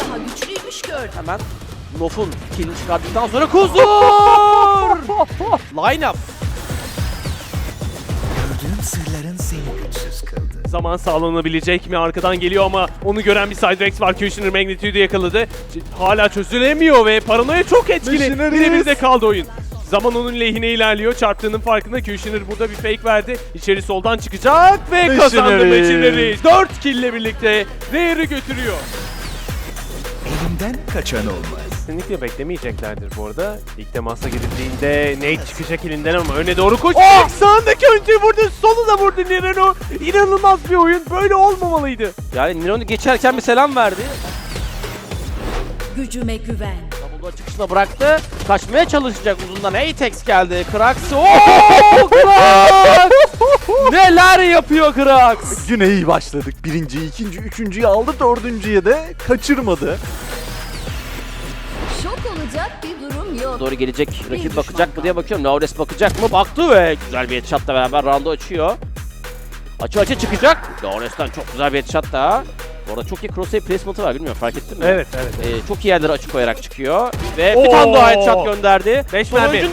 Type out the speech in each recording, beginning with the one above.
daha güçlüymüş gördüm. Hemen Nof'un killini çıkarttıktan sonra Kuzur! Line up. Gördüğüm sırların seni güçsüz kıldı. Zaman sağlanabilecek mi? Arkadan geliyor ama onu gören bir Siderex var. Kushner Magnitude'u yakaladı. Hala çözülemiyor ve paranoya çok etkili. Birebir kaldı oyun. Zaman onun lehine ilerliyor. Çarptığının farkında. Kushner burada bir fake verdi. İçeri soldan çıkacak ve kazandı. Missionaries. 4 kill ile birlikte Rayer'ı götürüyor. Elimden kaçan olmaz. Kesinlikle beklemeyeceklerdir bu arada. İlk temasa girildiğinde Nate çıkacak elinden ama öne doğru koş. Oh! Sağındaki önce vurdu, solu da vurdu Nireno. İnanılmaz bir oyun. Böyle olmamalıydı. Yani Niron'u geçerken bir selam verdi. Gücüme güven. Dumbledore çıkışına bıraktı. Kaçmaya çalışacak uzundan. Atex geldi. Krax. Ooo Krax! Yapıyor Krax? Güne iyi başladık. Birinci, ikinci, üçüncüyü aldı. Dördüncüye de kaçırmadı. Şok olacak bir durum yok. Doğru gelecek. Rakip bakacak mı diye bakıyorum. Naures bakacak mı? Baktı ve güzel bir headshot'la beraber round'u açıyor. Açı açı çıkacak. Naures'ten çok güzel bir headshot daha. Bu arada çok iyi crosshair placement'ı var bilmiyorum fark ettin mi? Evet, evet. Ee, çok iyi yerlere açık koyarak çıkıyor. Ve bir Oo! tane daha headshot gönderdi. 5 Son mermi.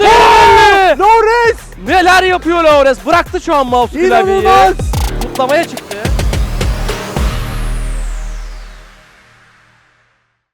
Lores! Neler yapıyor Laures? Bıraktı şu an mouse klavyeyi. İnanılmaz! zıplamaya çıktı.